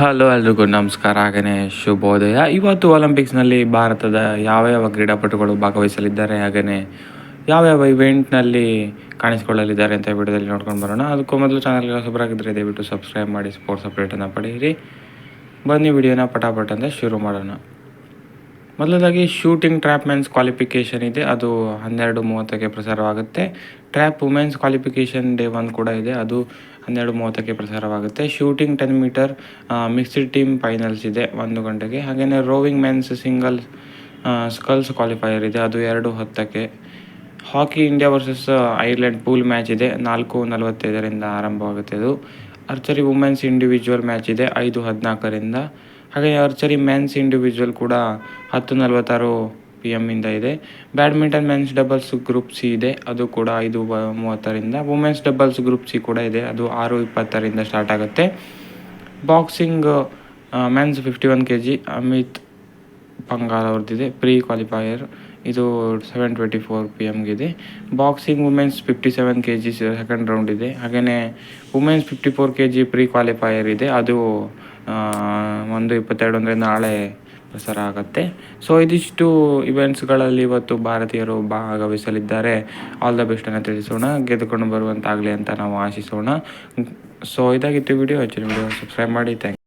Hello ಎಲ್ರಿಗೂ ನಮಸ್ಕಾರ ಹಾಗೆಯೇ ಶುಭೋದಯ. ಇವತ್ತು ಒಲಿಂಪಿಕ್ಸ್ನಲ್ಲಿ ಭಾರತದ ಯಾವ ಯಾವ ಕ್ರೀಡಾಪಟುಗಳು ಭಾಗವಹಿಸಲಿದ್ದಾರೆ ಹಾಗೆಯೇ ಯಾವ ಇವೆಂಟ್ನಲ್ಲಿ ಕಾಣಿಸಿಕೊಳ್ಳಲಿದ್ದಾರೆ ಅಂತ ವಿಡಿಯೋದಲ್ಲಿ ನೋಡ್ಕೊಂಡು ಬರೋಣ. ಅದಕ್ಕೂ ಮೊದಲು ಚಾನಲ್ಗೆ ಹೊಸಬರಾಗಿದ್ದರೆ ದಯವಿಟ್ಟು ಸಬ್ಸ್ಕ್ರೈಬ್ ಮಾಡಿ ಸ್ಪೋರ್ಟ್ಸ್ ಅಪ್ಡೇಟನ್ನು ಪಡೆಯಿರಿ. ಬನ್ನಿ ವಿಡಿಯೋನ ಪಟಾಪಟ್ ಅಂತ ಶುರು ಮಾಡೋಣ. ಮೊದಲದಾಗಿ ಶೂಟಿಂಗ್ ಟ್ರ್ಯಾಪ್ ಮೆನ್ಸ್ ಕ್ವಾಲಿಫಿಕೇಷನ್ ಇದೆ. ಅದು ಹನ್ನೆರಡು ಮೂವತ್ತಕ್ಕೆ ಪ್ರಸಾರವಾಗುತ್ತೆ. Trap women's qualification day one ಕೂಡ ಇದೆ. ಅದು ಹನ್ನೆರಡು ಮೂವತ್ತಕ್ಕೆ ಪ್ರಸಾರವಾಗುತ್ತೆ. Shooting ten metre mixed team finals ಇದೆ ಒಂದು ಗಂಟೆಗೆ. ಹಾಗೆಯೇ rowing men's single sculls qualifier ಇದೆ. ಅದು ಎರಡು ಹತ್ತಕ್ಕೆ. Hockey India versus Ireland pool match ಇದೆ. ನಾಲ್ಕು ನಲವತ್ತೈದರಿಂದ ಆರಂಭವಾಗುತ್ತೆ ಅದು. ಅರ್ಚರಿ ವುಮೆನ್ಸ್ ಇಂಡಿವಿಜುವಲ್ ಮ್ಯಾಚ್ ಇದೆ. ಐದು ಹದಿನಾಲ್ಕರಿಂದ ಹಾಗೆ ಆರ್ಚರಿ ಮೆನ್ಸ್ ಇಂಡಿವಿಜುವಲ್ ಕೂಡ ಹತ್ತು ನಲವತ್ತಾರು ಪಿ ಎಮ್ಮಿಂದ ಇದೆ badminton men's doubles group C ಇದೆ. ಅದು ಕೂಡ ಐದು ಮೂವತ್ತರಿಂದ. ವುಮೆನ್ಸ್ ಡಬಲ್ಸ್ ಗ್ರೂಪ್ ಸಿ ಕೂಡ ಇದೆ. ಅದು ಆರು ಇಪ್ಪತ್ತರಿಂದ ಸ್ಟಾರ್ಟ್ ಆಗುತ್ತೆ. Boxing men's fifty one K G Amit Panghal ಅವ್ರದ್ದಿದೆ. Pre qualifier ಇದು seven twenty four P ಎಮ್ಗಿದೆ boxing women's fifty seven K G second round ಇದೆ. ಹಾಗೆಯೇ women's fifty four K G pre qualifier ಇದೆ. ಅದು ಒಂದು ಇಪ್ಪತ್ತೆರಡು ಅಂದರೆ ನಾಳೆ ಪ್ರಸಾರ ಆಗುತ್ತೆ. ಸೊ ಇದಿಷ್ಟು ಇವೆಂಟ್ಸ್ಗಳಲ್ಲಿ ಇವತ್ತು ಭಾರತೀಯರು ಭಾಗವಹಿಸಲಿದ್ದಾರೆ. All the ಬೆಸ್ಟನ್ನು ತಿಳಿಸೋಣ. ಗೆದ್ದುಕೊಂಡು ಬರುವಂತಾಗಲಿ ಅಂತ ನಾವು ಆಶಿಸೋಣ. ಸೊ ಇದಾಗಿತ್ತು ವಿಡಿಯೋ ಹೆಚ್ಚಿನ ವಿಡಿಯೋ ಸಬ್ಸ್ಕ್ರೈಬ್ ಮಾಡಿ. ಥ್ಯಾಂಕ್